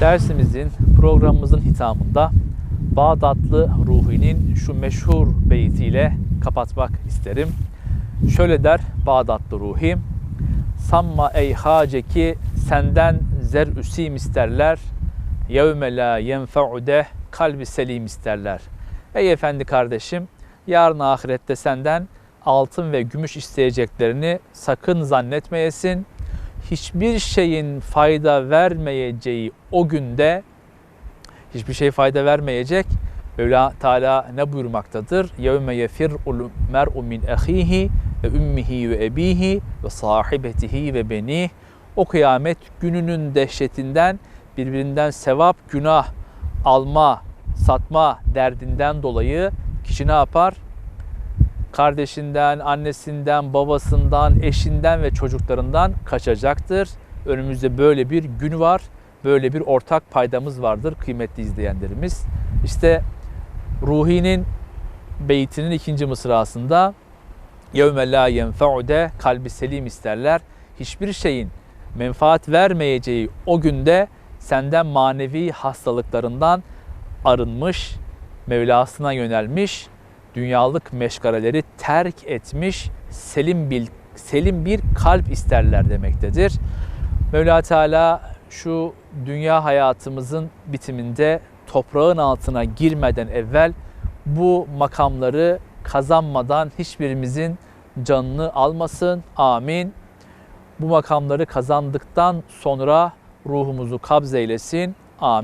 dersimizin, programımızın hitamında Bağdatlı Ruhi'nin şu meşhur beytiyle kapatmak isterim. Şöyle der Bağdatlı Ruhi, Samma ey haceki senden zer üsim isterler, yevme la yenfe'ude kalbi selim isterler. Ey efendi kardeşim, yarın ahirette senden altın ve gümüş isteyeceklerini sakın zannetmeyesin. Hiçbir şeyin fayda vermeyeceği o günde hiçbir şey fayda vermeyecek. Mevla Teala ne buyurmaktadır? Yevme yefir'ul mer'u min ahihi ve ummihi ve ebihi ve sahibetihi ve benih. O kıyamet gününün dehşetinden birbirinden sevap, günah alma, satma derdinden dolayı kişi ne yapar? Kardeşinden, annesinden, babasından, eşinden ve çocuklarından kaçacaktır. Önümüzde böyle bir gün var. Böyle bir ortak paydamız vardır kıymetli izleyenlerimiz. İşte Ruhi'nin beytinin ikinci mısrasında yevme la yenfe'ude kalbi selim isterler. Hiçbir şeyin menfaat vermeyeceği o günde senden manevi hastalıklarından arınmış, Mevlasına yönelmiş, dünyalık meşgaleleri terk etmiş, selim bir, selim bir kalp isterler demektedir. Mevla Teala şu dünya hayatımızın bitiminde toprağın altına girmeden evvel bu makamları kazanmadan hiçbirimizin canını almasın. Amin. Bu makamları kazandıktan sonra ruhumuzu kabz eylesin. Amin.